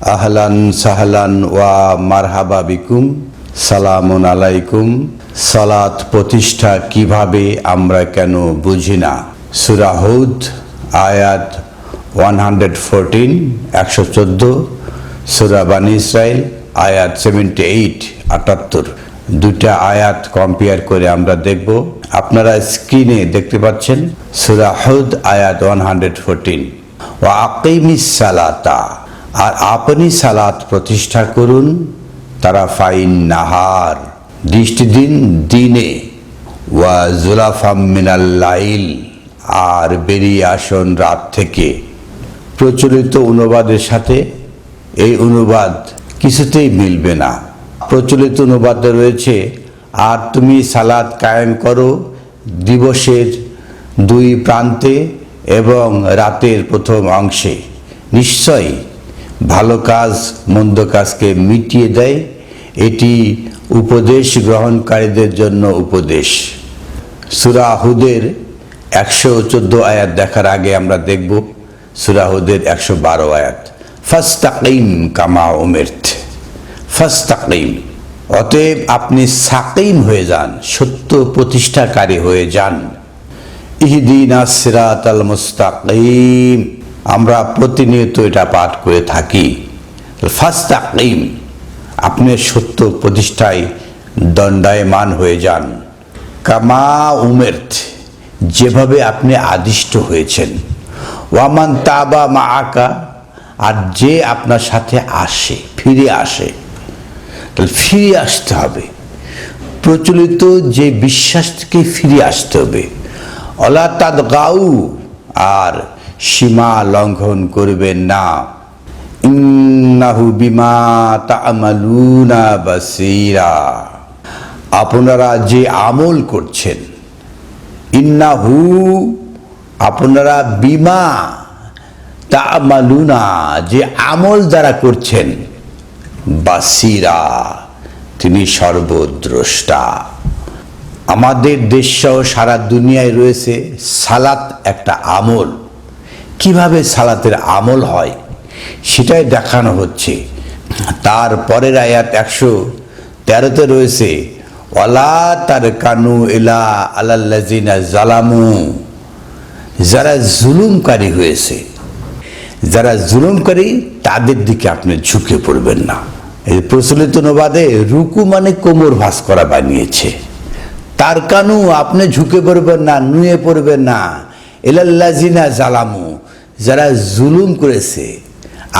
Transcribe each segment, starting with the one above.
আহলান সাহলান ওয়া মারহাবা বিকুম। সালামুন আলাইকুম। সালাত প্রতিষ্ঠা কীভাবে আমরা কেন বুঝি না? সুরাহুদ আয়াত ওয়ান হান্ড্রেড ফোরটিন, একশো চোদ্দ। সুরা বানি ইসরায়েল আয়াত সেভেন্টি এইট, আটাত্তর। দুটা আয়াত কম্পেয়ার করে আমরা দেখব। আপনারা স্ক্রিনে দেখতে পাচ্ছেন, সুরা হুদ, আয়াত ওয়ান হান্ড্রেড ফোরটিন। ও আকিমিস সালাতা। আর আপনি সালাত প্রতিষ্ঠা করুন, তারা ফাইন নাহার দৃষ্টি দিন দিনে ওয়া জুলাফাম মিনাল লাইল, আর বেরিয়ে আসুন রাত থেকে। প্রচলিত অনুবাদের সাথে এই অনুবাদ কিছুতেই মিলবে না। প্রচলিত অনুবাদে রয়েছে, আর তুমি সালাদ কায়েম করো দিবসের দুই প্রান্তে এবং রাতের প্রথম অংশে। নিশ্চয়ই ভালো কাজ, মন্দ কাজকে মিটিয়ে দেয়, এটি উপদেশ গ্রহণকারীদের জন্য উপদেশ। সুরাহুদের একশো চোদ্দ আয়াত দেখার আগে আমরা দেখব সুরাহুদের একশো বারো আয়াত। ফাস্তাকিম কামা উমের্থ ফাস্তাকিম। অতএব আপনি সাকিম হয়ে যান, সত্য প্রতিষ্ঠাকারী হয়ে যান। ইহদিন সিরাত আল মুস্তাকিম। আমরা প্রতিনিয়ত এটা পাঠ করে থাকি। ফার্স্ট ফাস্তাকিম, আপনি সত্য প্রতিষ্ঠায় দণ্ডায়মান হয়ে যান। কামা উমের্থ যেভাবে আপনি আদিষ্ট হয়েছেন। ওয়ামান তাবা মা আকা আর যে আপনার সাথে আসে, ফিরে আসে। তাহলে ফিরে আসতে হবে। প্রচলিত যে বিশ্বাস থেকে ফিরে আসতে হবে। অলা তাদ গাউ আর সীমা লঙ্ঘন করবেন না। ইন্নাহু বিমা তামালুনা বাসিরা। আপনারা যে আমল করছেন, ইন্নাহু, আপনারা বিমা তামালুনা, যে আমল দ্বারা করছেন, বাসিরা, তিনি সর্বদ্রষ্টা। আমাদের দেশ সহ সারা দুনিয়ায় রয়েছে সালাত একটা আমল। কীভাবে সালাতের আমল হয়, সেটাই দেখানো হচ্ছে। তার পরের আয়াত একশো তেরোতে রয়েছে ওলা তার কানু এলা আলাল্লাজিনা জালামু যারা জুলুমকারী হয়েছে। যারা জুলুমকারী, তাদের দিকে আপনি ঝুঁকে পড়বেন না। এই প্রচলিত অনুবাদে রুকু মানে কোমর ভাস করা বানিয়েছে। তার কানু আপনি ঝুঁকে পড়বেন না, নুয়ে পড়বেন না। এলাল্লাজিনা জালামু যারা জুলুম করেছে,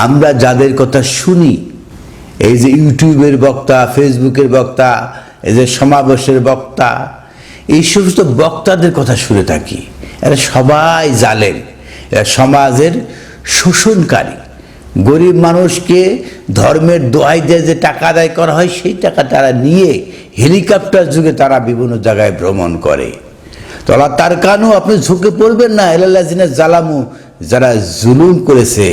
আমরা যাদের কথা শুনি, এই যে ইউটিউবের বক্তা, ফেসবুকের বক্তা, এই যে সমাবেশের বক্তা, এই সমস্ত বক্তাদের কথা শুনে থাকি। এরা সবাই জালেন এরা সমাজের শোষণকারী। গরিব মানুষকে ধর্মের দোহাই দিয়ে যে টাকা আদায় করা হয়, সেই টাকা তারা নিয়ে হেলিকপ্টার যুগে তারা বিভিন্ন জায়গায় ভ্রমণ করে। তলা তার কানু আপনি ঝুঁকে পড়বেন না এলাল্লাজিনা জালামু যারা জুলুম করেছে।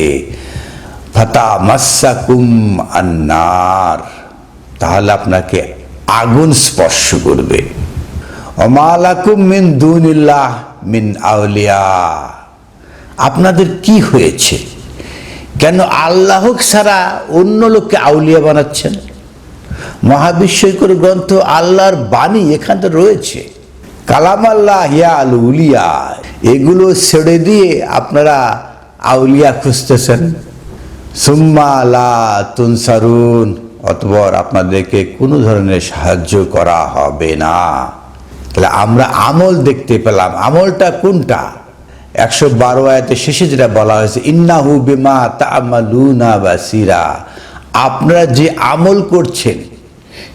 ফাতা মাসাকুম আন্নার, তাহলে আপনাকে আগুন স্পর্শ করবে। অমালাকুম মিন দুনিল্লাহ মিন আউলিয়া। আপনাদের কি হয়েছে? কেন আল্লাহ ছাড়া অন্য লোককে আউলিয়া বানাচ্ছেন? মহাবিশ্বকর গ্রন্থ আল্লাহর বাণী এখানে রয়েছে। কালাম আল্লাহ হিয়া আল উলিয়া, এগুলো ছেড়ে দিয়ে আপনারা আউলিয়া খুঁজতেছেন। সুম্মা লা তুনসারুন অতবর আপনাদেরকে কোনো ধরনের সাহায্য করা হবে না। তাহলে আমরা আমল দেখতে পেলাম, আমলটা কোনটা? একশো বারো আয়াতে শেষে যেটা বলা হয়েছে, ইন্নাহু বিমা তামালুনা বাসিরা। আপনারা যে আমল করছেন,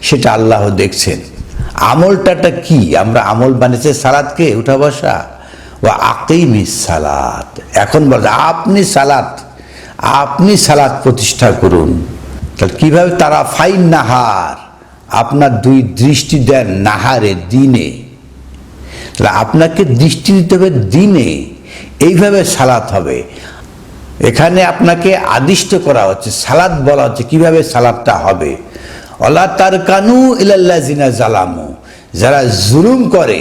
সেটা আল্লাহ দেখছেন। আমলটাটা কি? আমরা আমল বানিয়েছে সালাদকে উঠা বসা। ও আকেইমি সালাত। এখন বলছে আপনি সালাত আপনি সালাত প্রতিষ্ঠা করুন। তাহলে কীভাবে তারা ফাইন নাহার? আপনার দুই দৃষ্টি দেন নাহারে, দিনে। তাহলে আপনাকে দৃষ্টি দিতে হবে দিনে। এইভাবে সালাত হবে। এখানে আপনাকে আদিষ্ট করা হচ্ছে। সালাদ বলা হচ্ছে কীভাবে সালাদটা হবে। অলা তার কানু ইলাল্লা জিনা জালামু যারা জুলুম করে,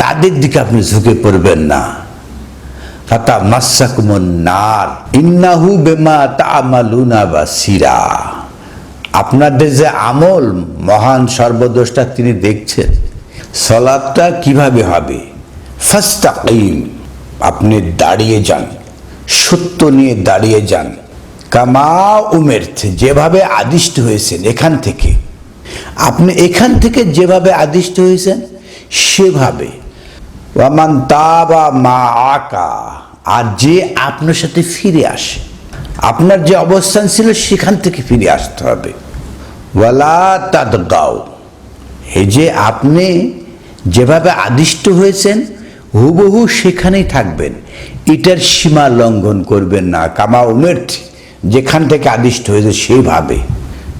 তাদের দিকে আপনি ঝুঁকে পড়বেন না। ফাতা মাসাকুমন নার। ইন্নাহু বেমা তামালুনা বাসিরা। আপনাদের যে আমল মহান সর্বদোষটা তিনি দেখছেন, সলাদটা কীভাবে হবে? ফাস্তাকিম, আপনি দাঁড়িয়ে যান, সত্য নিয়ে দাঁড়িয়ে যান। কামা উমের্থ, যেভাবে আদিষ্ট হয়েছেন এখান থেকে। আপনি এখান থেকে যেভাবে আদিষ্ট হয়েছেন, সেভাবে। ওয়ামান তাবা মা আকা, আর যে আপনার সাথে ফিরে আসে। আপনার যে অবস্থান ছিল, সেখান থেকে ফিরে আসতে হবে। ওয়ালা তাদগাও এই যে আপনি যেভাবে আদিষ্ট হয়েছেন, হুবহু সেখানেই থাকবেন। এটার সীমা লঙ্ঘন করবেন না, কামা উমের যেখান থেকে আদিষ্ট হয়েছে সেইভাবে।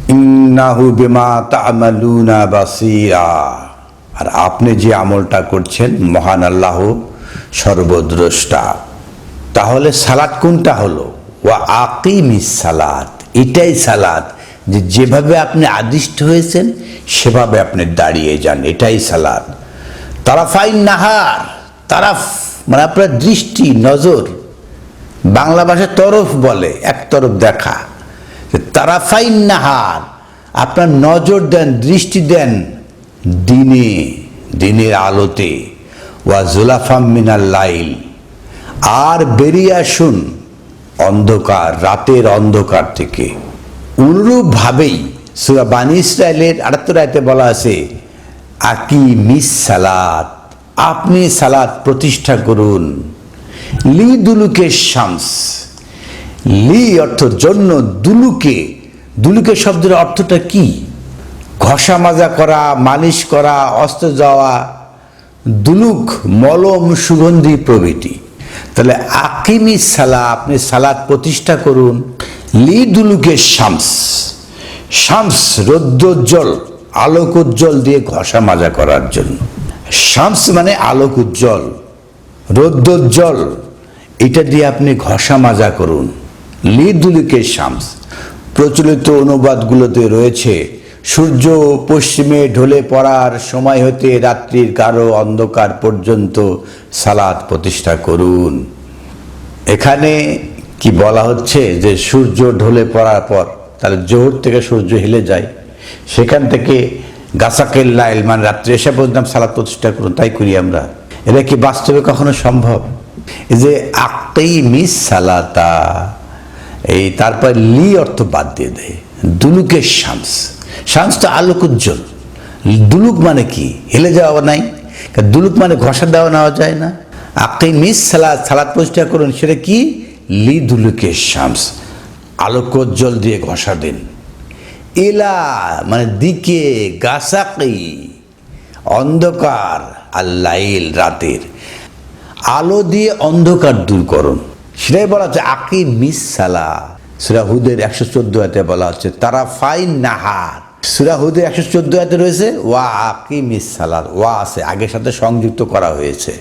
ইন্নাহু বিমা তামালুনা আর আপনি যে আমলটা করছেন, মহান আল্লাহ সর্বদ্রষ্টা। তাহলে সালাদ কোনটা হলো? ওয়া আকিমিস সালাত। এটাই সালাদ যে যেভাবে আপনি আদিষ্ট হয়েছেন, সেভাবে আপনি দাঁড়িয়ে যান। এটাই সালাদ তারাফাইন নাহার। তারাফ মানে আপনার দৃষ্টি, নজর। বাংলা ভাষায় তরফ বলে, এক তরফ দেখা। তারাফাইন নাহার আপনার নজর দেন, দৃষ্টি দেন দিনে, দিনের আলোতে। ওয়া জুলাফাম মিনাল লাইল। আর বেরিয়ে আসুন অন্ধকার, রাতের অন্ধকার থেকে। অনুরূপভাবেই সুরা বানী ইসরায়েলের আটাত্তর আয়তে বলা আছে আকি মিস সালাত আপনি সালাত প্রতিষ্ঠা করুন। লি দুলুকে শামস। লি অর্থ জন্য দুলুকে। দুলুকে শব্দের অর্থটা কি? ঘষা মাজা করা, মালিশ করা অস্ত্র যাওয়া। দুলুক মলম সুগন্ধি প্রভৃতি। তাহলে আকিমি সালা, আপনি সালাদ প্রতিষ্ঠা করুন। লি দুলুকে শামস। শামস রৌদ্রোজ্জ্বল আলোক উজ্জ্বল দিয়ে ঘষা মাজা করার জন্য। শামস মানে আলোক উজ্জ্বল রৌদ্রোজ্জ্বল। এটা দিয়ে আপনি ঘষা মাজা করুন। লি দুলুকে শামস। প্রচলিত অনুবাদগুলোতে রয়েছে, সূর্য পশ্চিমে ঢলে পড়ার সময় হতে রাত্রির কারও অন্ধকার পর্যন্ত সালাদ প্রতিষ্ঠা করুন। এখানে কি বলা হচ্ছে যে সূর্য ঢলে পড়ার পর, তাহলে জোহর থেকে সূর্য হেলে যায়, সেখান থেকে গাছাকেল লাইল মানে রাত্রে এসে পর্যন্ত সালাদ প্রতিষ্ঠা করুন, তাই করি আমরা। এটা কি বাস্তবে কখনো সম্ভব? যে আক্তেই মিস সালাতা, এই তারপর লি অর্থ বাদ দিয়ে দেয়। দুলুকের শামস। শামস তো আলোক উজ্জ্বল। দুলুক মানে কি? হেলে যাওয়া নাই। দুলুক মানে ঘষা দেওয়া নেওয়া যায় না। আপনি মিস সালাদ সালাদ প্রতিষ্ঠা করুন, সেটা কি? লি দুলুকের শামস। আলোকোজ্জ্বল দিয়ে ঘষা দিন। এলা মানে দিকে গাছাকি, অন্ধকার। আর লাইল রাতের। আলো দিয়ে অন্ধকার দূর করুন। সেটাই বলা হচ্ছে আকি মিস সালা। সুরা হুদের একশো চোদ্দ হাতে বলা হচ্ছে তারা ফাইন নাহার। সুরা হুদের একশো চোদ্দ হাতে রয়েছে, ওয়া আকি মিস সালাদ ওয়া আছে, আগের সাথে সংযুক্ত করা হয়েছে।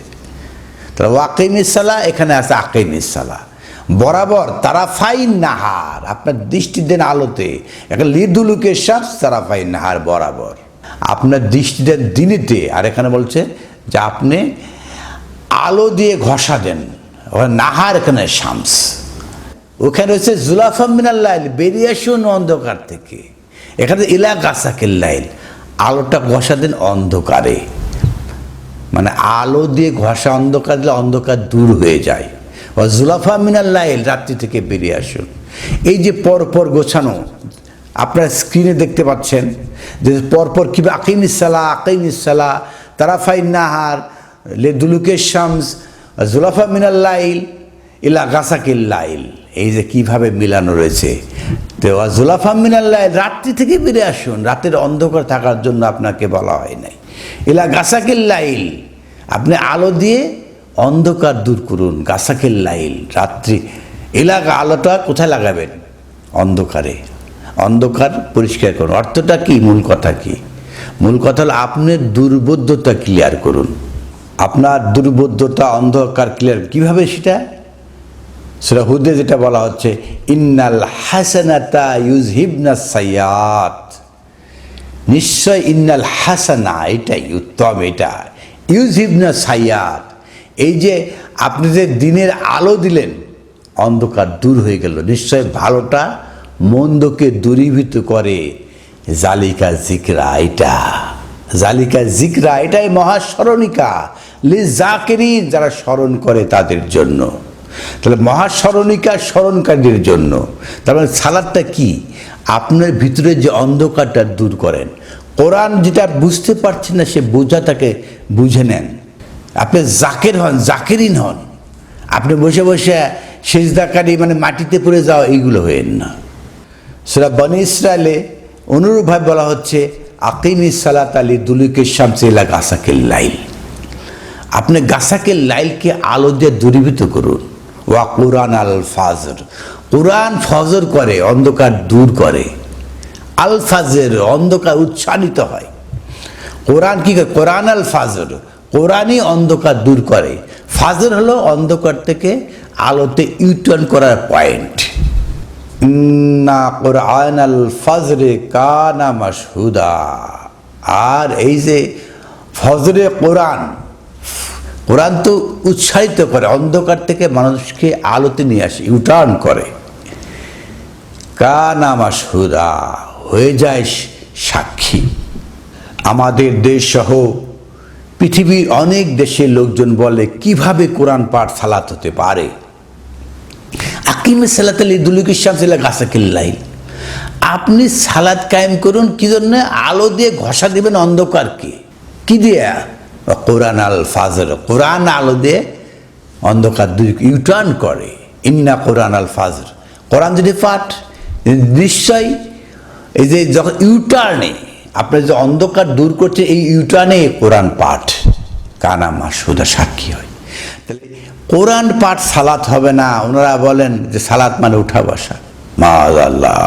তাহলে ওয়াকি মিসালা এখানে আছে আকি মিসালা বরাবর তারা ফাইন নাহার, আপনার দৃষ্টি দেন আলোতে। একটা লিদুলুকে শামস তারা ফাইন নাহার বরাবর। আপনার দৃষ্টি দেন দিনেতে আর এখানে বলছে যে আপনি আলো দিয়ে ঘষা দেন। নাহার এখানে শামস। ওখানে রয়েছে জুলাফা মিনাল্লাইল বেরিয়ে আসুন অন্ধকার থেকে। এখানে ইলা গাছাকের লাইল, আলোটা ঘষা দেন অন্ধকারে। মানে আলো দিয়ে ঘষা অন্ধকার দিলে অন্ধকার দূর হয়ে যায়। জুলাফা মিনাল্লাইল রাত্রি থেকে বেরিয়ে আসুন। এই যে পরপর গোছানো আপনারা স্ক্রিনে দেখতে পাচ্ছেন যে পরপর কী আকিম ইসালা আকিম ইসালা তারাফাই নাহার, লে দুলুকের শামস, জুলাফা মিনাল্লাইল ইলা গাছাকিল লাইল। এই যে কীভাবে মিলানো রয়েছে। তো জুলাফা মিনাল্লাইল রাত্রি থেকে বেরিয়ে আসুন। রাতের অন্ধকার থাকার জন্য আপনাকে বলা হয় নাই। ইলা গাছাকিল লাইল, আপনি আলো দিয়ে অন্ধকার দূর করুন। গাছাকিল লাইল, রাত্রি। এলাকা আলোটা কোথায় লাগাবেন? অন্ধকারে। অন্ধকার পরিষ্কার করুন। অর্থটা কি? মূল কথা কি? মূল কথা হলো আপনার দুর্বোধ্যতা ক্লিয়ার করুন। আপনার দুর্বোধ্যতা, অন্ধকার ক্লিয়ার কীভাবে সেটা? সেটা হুদে যেটা বলা হচ্ছে, ইন্নাল হাসানাতা ইউজহিবনা সাইয়াত। নিশ্চয় ইন্নাল হাসানা, এটাই উত্তম, এটা। ইউজহিবনা সাইয়াত। এই যে আপনি যে দিনের আলো দিলেন, অন্ধকার দূর হয়ে গেল। নিশ্চয় ভালোটা মন্দকে দূরীভূত করে। জালিকা জিকরা এটা। জালিকা জিকরা এটাই মহাস্মরণিকা। লি জাকেরিন যারা স্মরণ করে তাদের জন্য। তাহলে মহাস্মরণিকা স্মরণকারীদের জন্য। তার মানে সালাদটা কি? আপনার ভিতরে যে অন্ধকারটা দূর করেন। কোরআন যেটা বুঝতে পারছেন না, সে বোঝাটাকে বুঝে নেন। আপনি জাকের হন, জাকেরিন হন। আপনি বসে বসে সেজদাকারী মানে মাটিতে পড়ে যাওয়া, এইগুলো হয়েন না। সেটা বনি ইসরায়েলে অনুরূপভাবে বলা হচ্ছে, আকিমি সালাত আলী দুলুকের শামসিল্লা গাছাকের লাইল। আপনি গাছাকের লাইলকে আলো দিয়ে দূরীভূত করুন। ওয়া কোরআন আল ফাজর। কোরআন ফজর করে, অন্ধকার দূর করে। আল ফাজের অন্ধকার উচ্ছানিত হয়। কোরআন কি করে? কোরআন আল ফাজর। কোরআনই অন্ধকার দূর করে। ফাজর হলো অন্ধকার থেকে আলোতে ইউটার্ন করার পয়েন্ট ইন্না কোরআন আল ফজরে কানা মাসহুদা আর এই যে ফজরে কোরআন কোরআন তো উৎসাহিত করে, অন্ধকার থেকে মানুষকে আলোতে নিয়ে আসে ইউটার্ন করে। কানা মাসহুদা হয়ে যায় সাক্ষী। আমাদের দেশ সহ পৃথিবীর অনেক দেশের লোকজন বলে, কীভাবে কোরআন পাঠ সালাত হতে পারে? আকিমে সালাত আলী দুলুক ইসলাম সাল্লাহ গাছাকিল্লাই আপনি সালাদ কায়েম করুন, কি জন্য? আলো দিয়ে ঘষা দিবেন অন্ধকারকে কি? দিয়ে? কোরআন আল ফাজর। কোরআন আলো দিয়ে অন্ধকার দুই ইউটার্ন করে। ইন্না কোরআন আল ফাজর। কোরআন যদি পাঠ, নিশ্চয়ই এই যে যখন ইউটার্নে আপনার যে অন্ধকার দূর করছে, এই ইউটার্নে কোরআন পাঠ। কানা মাসুদা সাক্ষী হয়। তাহলে কোরআন পাঠ সালাত হবে না। ওনারা বলেন যে সালাত মানে উঠা বসা। মা আল্লাহ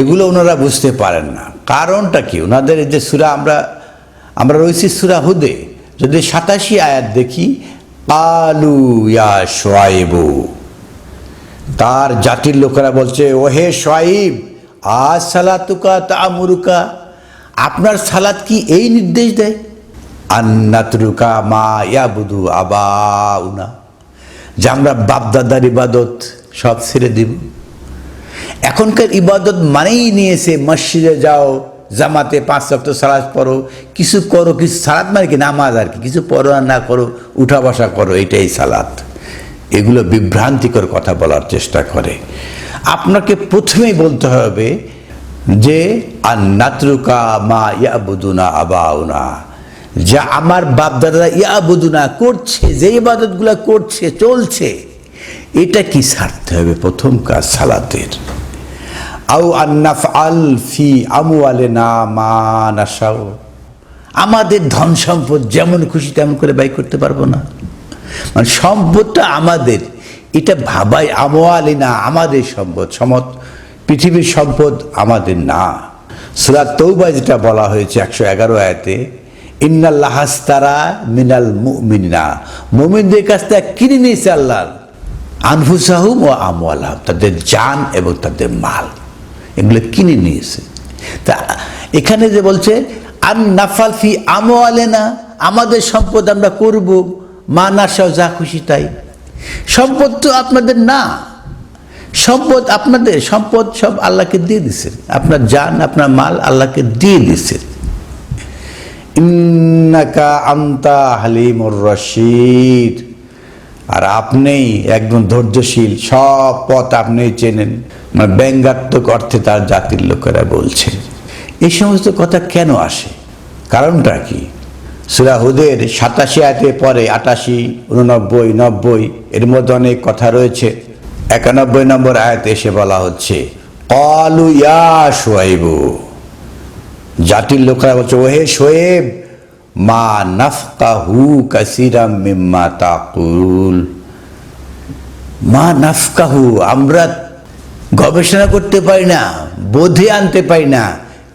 এগুলো ওনারা বুঝতে পারেন না। কারণটা কি? ওনাদের যে সুরা, আমরা আমরা রয়েছি সুরা হুদে। যদি সাতাশি আয়াত দেখি আলু ইয়া সোয়াইবু তার জাতির লোকেরা বলছে, ওহে সোয়াইব আজ সালাতুকা তা মুরুকা আপনার সালাত কি এই নির্দেশ দেয়? আন্নাতরুকা মা ইয়াবুদু আবা উনা যে আমরা বাপদাদার ইবাদত সব ছেড়ে দিব। এখনকার ইবাদত মানেই নিয়েছে মসজিদে যাও, জামাতে পাঁচ সপ্তাহ সালাদ পড়ো, কিছু করো, কিছু সালাদ মানে কি? নামাজ আর কি। কিছু পড়ো আর না করো, উঠা বসা করো, এটাই সালাদ এগুলো বিভ্রান্তিকর কথা বলার চেষ্টা করে। আপনাকে প্রথমেই বলতে হবে যে আর নাতরুকা মা ইয়া ইয়াবুদুনা আবাউনা। যা আমার বাপদাদা ইয়াবুদুনা করছে, যে ইবাদতগুলো করছে, চলছে, এটা কি ছাড়তে হবে? প্রথম কাজ সালাতের। আউ আন্নাফ আল ফি আমু আলে না মা নাসাও আমাদের ধন সম্পদ যেমন খুশি তেমন করে ব্যয় করতে পারব না। মানে সম্পদটা আমাদের, এটা ভাবাই আমোয়ালি না আমাদের সম্পদ সমত পৃথিবীর সম্পদ আমাদের না। সুরাত তৌবা যেটা বলা হয়েছে একশো এগারো আয়াতে ইন্নাল্লাহাস্তারা মিনাল মুমিনা মুমিনদের কাছ থেকে কিনে নিয়েছে আল্লাহ আনফুসাহুম ও আমওয়ালাম তাদের জান এবং তাদের মাল। এগুলো কিনে নিয়েছে। তা এখানে যে বলছে আন নাফাল ফি আমওয়ালে না আমাদের সম্পদ আমরা করব, মা নাসাও যা খুশি তাই। সম্পদ তো আপনাদের না। সম্পদ আপনাদের, সম্পদ সব আল্লাহকে দিয়ে দিছেন আপনার জান, আপনার মাল আল্লাহকে দিয়ে দিছেন ইন্নাকা আন্তা হালিমুর রশিদ। আর আপনিই একদম ধৈর্যশীল, সব পথ আপনিই চেনেন। মানে ব্যঙ্গাত্মক অর্থে তার জাতির লোকেরা বলছে। এই সমস্ত কথা কেন আসে? কারণটা কি? সুরাহুদের সাতাশি আয়তে পরে আটাশি, উননব্বই, নব্বই, এর মধ্যে অনেক কথা রয়েছে। একানব্বই নম্বর আয়াতে এসে বলা হচ্ছে অলু ইয়া সোয়াইবু জাতির লোকেরা বলছে, ওহে শোয়েব মা নাফকাহু কাসিরাম মিম্মা তাকুল। মা নাফকাহু, আমরা গবেষণা করতে পারি না, বোধে আনতে পারি না,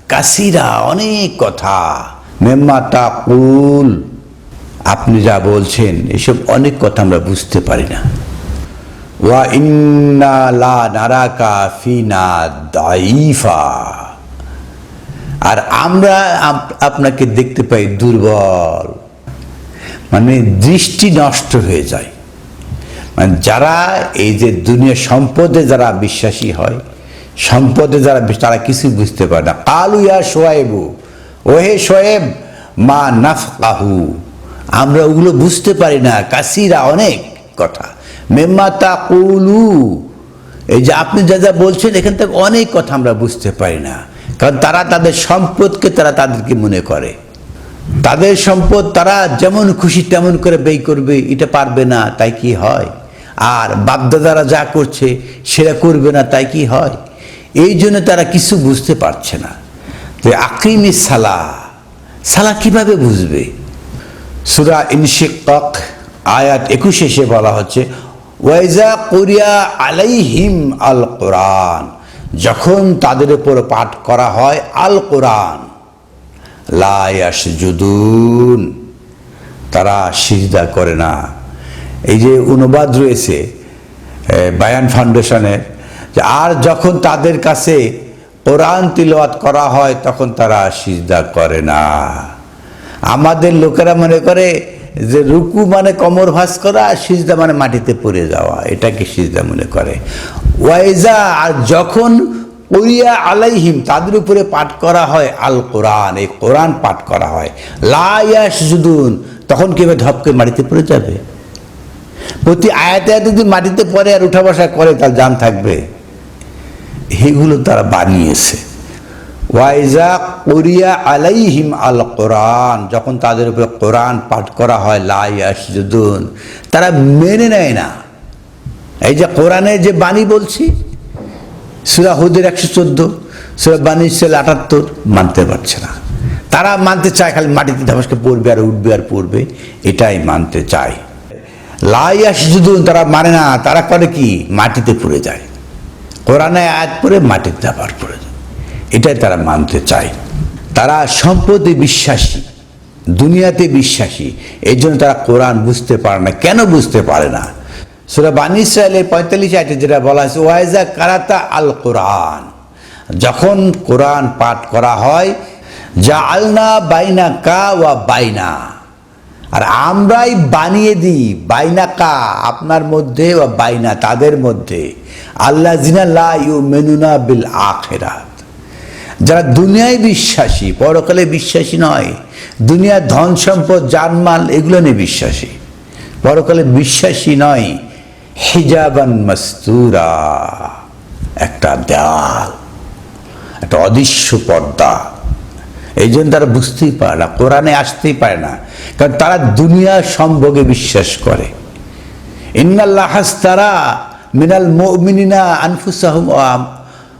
কাসিরা অনেক কথা। মেম্মা তাকুল, আপনি যা বলছেন, এসব অনেক কথা আমরা বুঝতে পারি না। ওয়া ইন্না লা নারাকা ফিনা দাইফা আর আমরা আপ- আপনাকে দেখতে পাই দুর্বল। মানে দৃষ্টি নষ্ট হয়ে যায়। মানে যারা এই যে দুনিয়া সম্পদে যারা বিশ্বাসী হয়, সম্পদে যারা তারা কিছু বুঝতে পারে না। কালু ইয়া সোয়েবু ওহে সোয়েব মা নাফ নাফকাহু। আমরা ওগুলো বুঝতে পারি না, কাসিরা অনেক কথা। মেম্মা তা কুলু এই যে আপনি যা যা বলছেন, এখান থেকে অনেক কথা আমরা বুঝতে পারি না। কারণ তারা তাদের সম্পদকে তারা তাদেরকে মনে করে। তাদের সম্পদ তারা যেমন খুশি তেমন করে ব্যয় করবে, এটা পারবে না, তাই কি হয়? আর বাপদাদারা যা করছে সেটা করবে না, তাই কি হয়? এই জন্য তারা কিছু বুঝতে পারছে না। যে আকিমি সালা সালা কীভাবে বুঝবে? সুরা ইনশিকক আয়াত একুশে সে বলা হচ্ছে, ওয়াইজা কোরিয়া আলাইহিম আল কোরআন যখন তাদের উপর পাঠ করা হয় আল কোরআন লায়াস জুদুন তারা সিজদা করে না। এই যে অনুবাদ রয়েছে বায়ান ফাউন্ডেশনের, যে আর যখন তাদের কাছে কোরআন তিলওয়াত করা হয়, তখন তারা সিজদা করে না। আমাদের লোকেরা মনে করে যে রুকু মানে কমর ভাস করা আর সিজদা মানে মাটিতে পড়ে যাওয়া, এটাকে সিজদা মনে করে। ওয়াইজা, আর যখন উরিয়া আলাইহিম, তাদের উপরে পাঠ করা হয় আল কোরআন এই কোরআন পাঠ করা হয়। লায়াস জুদুন তখন কীভাবে ধপকে মাটিতে পড়ে যাবে? প্রতি আয়াতে আয়াতে যদি মাটিতে পড়ে আর উঠা বসা করে তার জান থাকবে। এগুলো তারা বানিয়েছে। ওয়াইজা কোরিয়া আলাইহিম আল কোরআন, যখন তাদের উপরে কোরআন পাঠ করা হয় লাইয়াস জুদুন তারা মেনে নেয় না। এই যে কোরআনের যে বাণী বলছি, সুরা হুদের একশো চোদ্দ, সুরা বাণী সেল আটাত্তর, মানতে পারছে না। তারা মানতে চায়, খালি মাটিতে ধামাসকে পড়বে আর উঠবে আর পড়বে, এটাই মানতে চায়। লাইয়াস জুদুন তারা মানে না, তারা করে কি? মাটিতে পড়ে যায়। কোরআনে আয়াত পড়ে মাটিতে আবার পড়ে যায়। এটাই তারা মানতে চায়। তারা সম্পদে বিশ্বাসী, দুনিয়াতে বিশ্বাসী। এই জন্য তারা কোরআন বুঝতে পারে না। কেন বুঝতে পারে না? সুরা বানী ইসরায়েলের পঁয়তাল্লিশ আয়তে যেটা বলা হয়েছে, ওয়াইজা কারাতা আল কোরআন। যখন কোরআন পাঠ করা হয় যা আলনা বাইনা কা ওয়া বাইনা। আর আমরাই বানিয়ে দিই বাইনা কা আপনার মধ্যে বা বাইনা, তাদের মধ্যে। আল্লাহ জিনা লা ইউ মেনুনা বিল আখেরাত যারা দুনিয়ায় বিশ্বাসী, পরকালে বিশ্বাসী নয়, দুনিয়ার ধন সম্পদ, জানমাল, এগুলো নিয়ে বিশ্বাসী। পরকালে বিশ্বাসী নয়, হিজাবান মাস্তুরা, একটা দেওয়াল একটা অদৃশ্য পর্দা। এই জন্য তারা বুঝতেই পারে না, কোরআনে আসতেই পারে না, কারণ তারা দুনিয়ার সম্ভোগে বিশ্বাস করে। ইন্নাল্লাহ তারা মিনাল মুমিনিনা আনফুসাহুম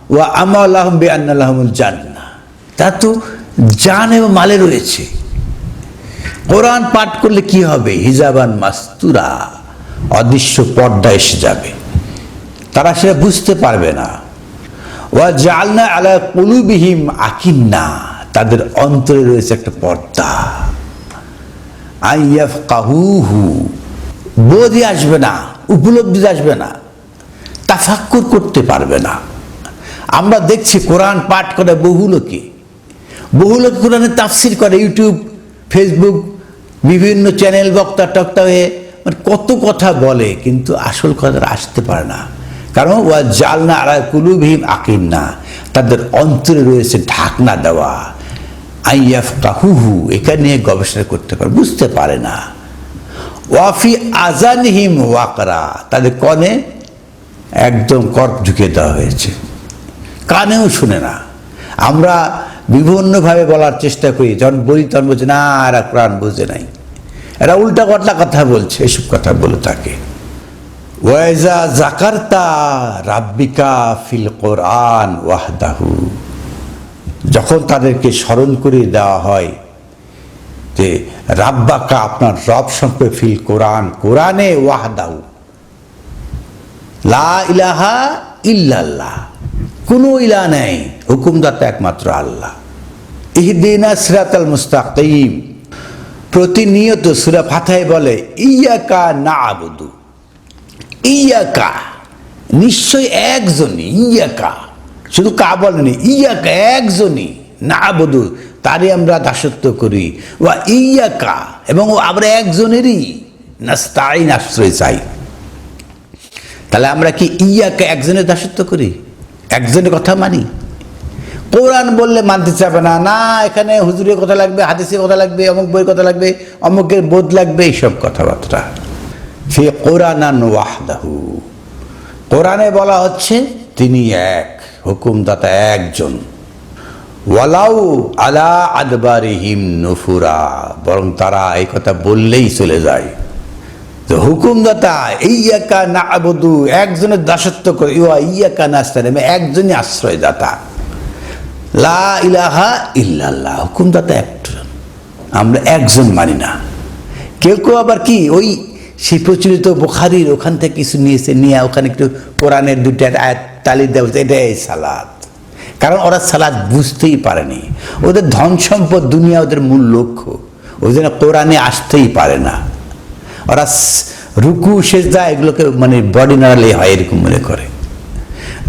ওয়া আমালাহুম বিআন্নালাহুমুল জান্নাহ। তা তো জান এবং মালে রয়েছে। কোরআন পাঠ করলে কি হবে? হিজাবান মাস্তুরা, অদৃশ্য পর্দা এসে যাবে। তারা সেটা বুঝতে পারবে না। ওয়া জালনা আলা কুলুবিহিম আকিন্না, তাদের অন্তরে রয়েছে একটা পর্দা। আইয়াফ কাহুহু বোধই আসবে না, উপলব্ধি আসবে না, তাফাক্কুর করতে পারবে না। আমরা দেখছি কোরআন পাঠ করে বহু লোকে। বহু লোক কোরআনে তাফসির করে, ইউটিউব, ফেসবুক, বিভিন্ন চ্যানেল বক্তা টক্তা হয়ে মানে কত কথা বলে, কিন্তু আসল কথা আসতে পারে না। কারণ ওয়া জালনা আলা কুলুবহিম আকিম না তাদের অন্তরে রয়েছে ঢাকনা দেওয়া। আইয়াফ কাহুহু এখানে নিয়ে গবেষণা করতে পারে, বুঝতে পারে না। ওয়াফি আজানহিম ওয়াকরা, তাদের কনে একদম কর্প ঢুকিয়ে দেওয়া হয়েছে। কানেও শুনে না। আমরা বিভিন্নভাবে বলার চেষ্টা করি, যখন বলি তখন বলছে, না, এরা কোরআন বুঝে নাই। এরা উল্টা পাল্টা কথা বলছে, এসব কথা বলে থাকে। ওয়াইজা জাকার্তা রাব্বিকা ফিল কোরআন ওয়াহদাহু। যখন তাদেরকে স্মরণ করে দেওয়া হয় যে, রাব্বাকা আপনার রব সম্পর্কে ফিল কোরআন, কোরআনে ওয়াহদাহু। লা ইলাহা ইল্লাল্লাহ। কোনো ইলা নেই, হুকুমদাতা একমাত্র আল্লাহ। ইহদিনা সিরাতাল মুস্তাকিম। প্রতিনিয়ত সুরা ফাথায় বলে ইয়াকা না আবুদু ইয়াকা নিশ্চয় একজনই ইয়াকা শুধু কা বলেনি ইয়াকা একজনই না আবুদু তারই আমরা দাসত্ব করি। ওয়া ইয়াকা এবং ও আমরা একজনেরই নাস্তাইন আশ্রয় চাই তাহলে আমরা কি ইয়াকে একজনের দাসত্ব করি? একজনের কথা মানি। কোরআন বললে মানতে চাবে না না, এখানে হুজুরের কথা লাগবে, হাদিসের কথা লাগবে, অমুক বইয়ের কথা লাগবে, অমুকের বোধ লাগবে, এইসব কথাবার্তা। সে কোরআনান ওয়াহদাহু। কোরআনে বলা হচ্ছে তিনি এক, হুকুমদাতা একজন। ওয়ালাউ আলা আদবারিহিম নুফুরা, বরং তারা এই কথা বললেই চলে যায়। তো হুকুমদাতা ইয়াকা না আবদু একজনের দাসত্ব করে, ইয়া ইয়াকা নাস্তান একজনই আশ্রয়দাতা। লা ইলাহা ইল্লাল্লাহ, হুকুমদাতা একজন। আমরা একজন মানি না। কেউ কেউ আবার কি, ওই সেই প্রচলিত বোখারির ওখান থেকে কিছু নিয়েছে, নিয়ে ওখানে একটু কোরআনের দুইটা আয়াত তালি দেওয়া এটাই সালাদ। কারণ ওরা সালাদ বুঝতেই পারেনি। ওদের ধন সম্পদ দুনিয়া ওদের মূল লক্ষ্য। ওই জন্য কোরআনে আসতেই পারে না। ওরা রুকু সেজদা এগুলোকে মানে বডি নাড়ালে হয় এরকম মনে করে।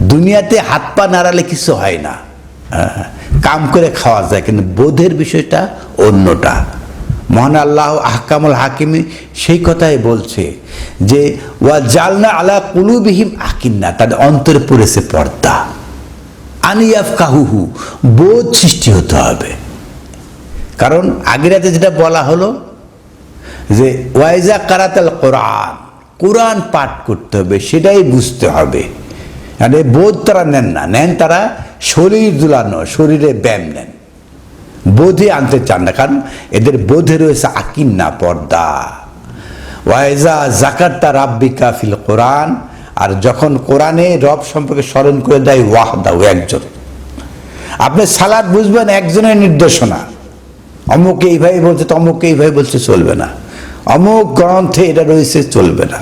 দুনিয়াতে হাত পা নাড়ালে কিছু হয় না। হ্যাঁ, কাম করে খাওয়া যায় কিন্তু বোধের বিষয়টা অন্যটা। মহান আল্লাহ আহকামুল হাকিমি সেই কথাই বলছে যে ওয়া জালনা আলা কুলুবিহিম আকিন্না তাদের অন্তরে পড়েছে পর্দা। আনিয়াফ কাহুহু বোধ সৃষ্টি হতে হবে। কারণ আগের আগেরাতে যেটা বলা হলো যে ওয়াইজা কারাতাল কোরআন কোরআন পাঠ করতে হবে, সেটাই বুঝতে হবে। আর এই বোধ তারা নেন না। নেন তারা শরীর দুলানো, শরীরে ব্যায়াম নেন। বোধে আনতে চান না, কারণ এদের বোধে রয়েছে আকিন্না পর্দা। ওয়াইজা জাকাত্তা রাব্বিকা ফিল কোরআন আর যখন কোরআনে রব সম্পর্কে স্মরণ করে দেয় ওয়াহদা ও একজন। আপনি সালাদ বুঝবেন, একজনের নির্দেশনা। অমুক এইভাবে বলছে তো অমুক এইভাবে বলছে, চলবে না। অমুক গ্রন্থে এটা রয়েছে, চলবে না।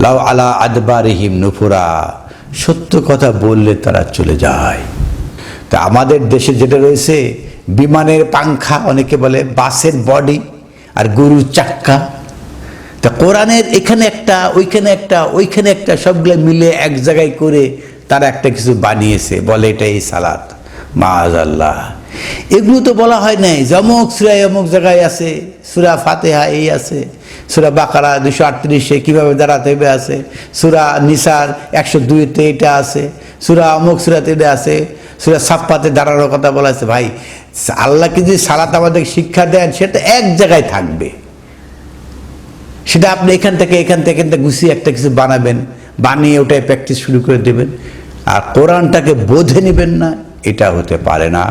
লাউ আলা আদবারিহিম নুফুরা, সত্য কথা বললে তারা চলে যায়। তা আমাদের দেশে যেটা রয়েছে, বিমানের পাংখা, অনেকে বলে বাসের বডি আর গরুর চাক্কা। তা কোরআনের এখানে একটা, ওইখানে একটা ওইখানে একটা, সবগুলো মিলে এক জায়গায় করে তারা একটা কিছু বানিয়েছে, বলে এটা এই সালাত। মাজ আল্লাহ এগুলো তো বলা হয় নাই। যে অমুক সুরায় অমুক জায়গায় আছে, সুরা ফাতেহা এই আছে, সুরা বাকারা দুশো আটত্রিশে কীভাবে দাঁড়াতে হবে আছে, সুরা নিসার একশো দুইতে এটা আছে, সুরা অমুক সুরাতে এটা আছে, সুরা সাফাতে দাঁড়ানোর কথা বলা আছে। ভাই, আল্লাহকে যদি সালাত আমাদের শিক্ষা দেন, সেটা এক জায়গায় থাকবে। সেটা আপনি এখান থেকে এখান থেকে এখান থেকে গুছিয়ে একটা কিছু বানাবেন, বানিয়ে ওটাই প্র্যাকটিস শুরু করে দেবেন। আর কোরআনটাকে বোঝে নেবেন না, এটা হতে পারে না।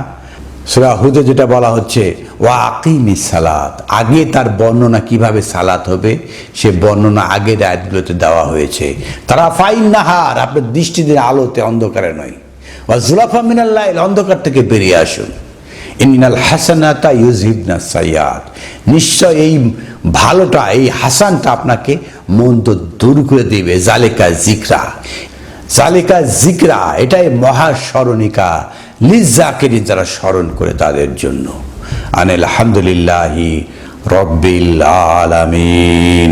সুরা হুদে যেটা বলা হচ্ছে, ওয়া আকিমি সালাত আগে তার বর্ণনা কীভাবে সালাত হবে, সে বর্ণনা আগের আয়াতগুলোতে দেওয়া হয়েছে। তারা ফাইন নাহার, আপনার দৃষ্টিদের আলোতে অন্ধকারে নয়। ওয়া জুলাফা মিনাল্লাহ অন্ধকার থেকে বেরিয়ে আসুন। ইনিনাল হাসানাতা ইউজিবনা সাইয়াদ নিশ্চয় এই ভালোটা, এই হাসানটা আপনাকে মন্দ দূর করে দেবে। জালেকা জিকরা। জালেকা জিকরা, এটাই মহাস্মরণিকা। লিজাকেরি যারা স্মরণ করে তাদের জন্য। আনিল আলহামদুলিল্লাহি রব্বিল আলামিন।